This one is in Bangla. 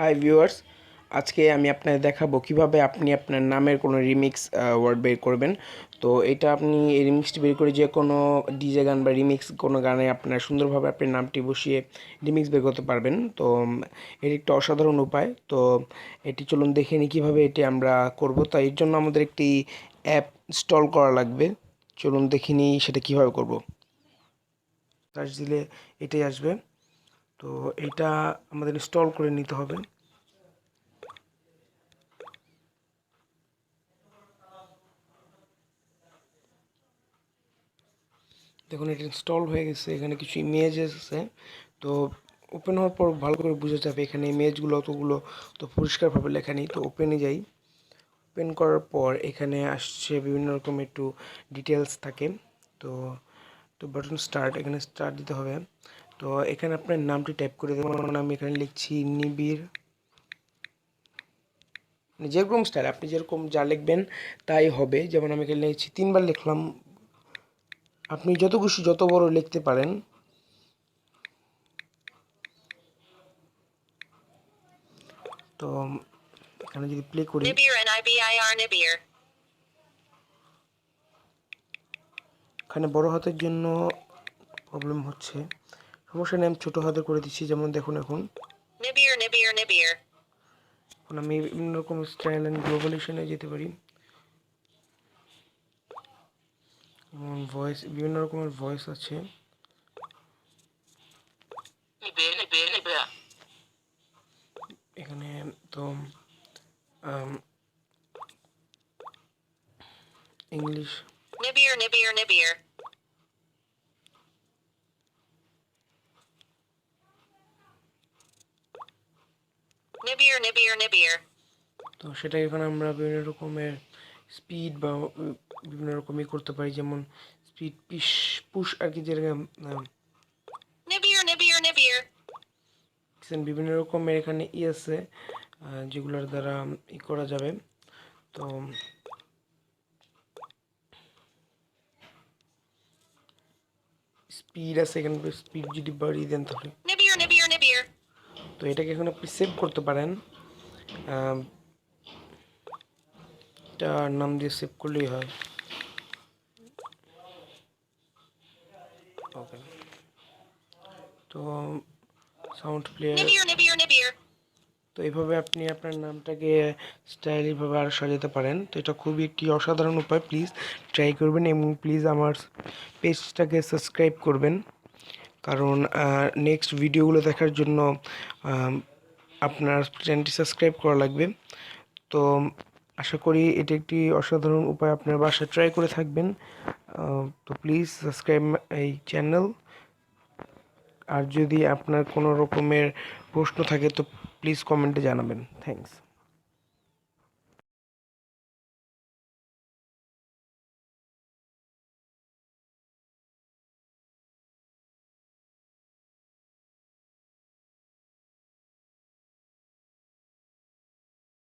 হাই ভিউয়ার্স আজকে আমি আপনাদের দেখাবো কীভাবে আপনি আপনার নামের কোনো রিমিক্স ওয়ার্ড বের করবেন। তো এটা আপনি এই রিমিক্সটি বের করে যে কোনো ডিজে গান বা রিমিক্স কোনো গানে আপনার সুন্দরভাবে আপনি নামটি বসিয়ে রিমিক্স বের করতে পারবেন। তো এটি একটা অসাধারণ উপায়। তো, এটি চলুন দেখে নিই কীভাবে এটি আমরা করব। তো, এর জন্য আমাদের একটি অ্যাপ ইনস্টল করা লাগবে। চলুন দেখে নিই সেটা কীভাবে করব। সার্চ দিলে এটাই আসবে। তো এটা আমাদের ইনস্টল করে নিতে হবে। দেখুন, এটা ইনস্টল হয়ে গেছে, এখানে কিছু ইমেজ এসেছে। তো ওপেন হওয়ার পর ভালো করে বোঝা যাবে, এখানে ইমেজগুলো অতগুলো তো পরিষ্কারভাবে লেখা নেই, তো ওপেনে যাই। ওপেন করার পর এখানে আসছে বিভিন্ন রকম একটু ডিটেলস থাকে। তো তো বাটন স্টার্ট এখানে স্টার্ট দিতে হবে। তো এখানে আপনার নামটি টাইপ করে দেবেন। যেমন আমি এখানে লিখছি নিবিড়। মানে যেরকম স্টাইল আপনি যেরকম যা লিখবেন তাই হবে। যেমন আমি এখানে লিখছি তিনবার লিখলাম। আপনি যত খুশি যত বড় লিখতে পারেন। তো এখানে যদি প্লে করি. এখানে বড় হাতের জন্য প্রবলেম হচ্ছে। সমস্যা নেই আমি ছোটো হাতে করে দিচ্ছি যেমন দেখুন এখন. এখন আমি বিভিন্ন রকম স্টাইল অ্যান্ড গ্লোবালেশনে যেতে পারি যেমন ভয়েস বিভিন্ন রকমের ভয়েস আছে. এখানে তো English Nibir Nibir Nibir. Nibir Nibir Nibir. তো সেটা এখানে আমরা বিভিন্ন রকমের স্পিড বা বিভিন্ন রকমই করতে পারি যেমন স্পিড পিস পুশ আর কি যেরকম Nibir Nibir. দেখছেন বিভিন্ন রকমের এখানে ই আছে যেগুলোর দ্বারা ই করা যাবে তো স্পিড আছে এখানে স্পিড যদি বাড়িয়ে দেন তাহলে. তো এটাকে এখন আপনি সেভ করতে পারেন। এটা নাম দিয়ে সেভ করলেই হয়। ওকে তো সাউন্ড প্লেয়ার. তো এইভাবে আপনি আপনার নামটাকে স্টাইলিশভাবে আরও সাজাতে পারেন। তো এটা খুবই একটি অসাধারণ উপায়। প্লিজ ট্রাই করবেন এবং প্লিজ আমার পেজটাকে সাবস্ক্রাইব করবেন। কারণ নেক্সট ভিডিওগুলো দেখার জন্য আপনার চ্যানেলটি সাবস্ক্রাইব করা লাগবে। তো, আশা করি এটি একটি অসাধারণ উপায় আপনার বাসায় ট্রাই করে থাকবেন। তো প্লিজ সাবস্ক্রাইব এই চ্যানেল আর যদি আপনার কোনো রকমের প্রশ্ন থাকে, তো প্লিজ কমেন্টে জানাবেন। থ্যাঙ্কস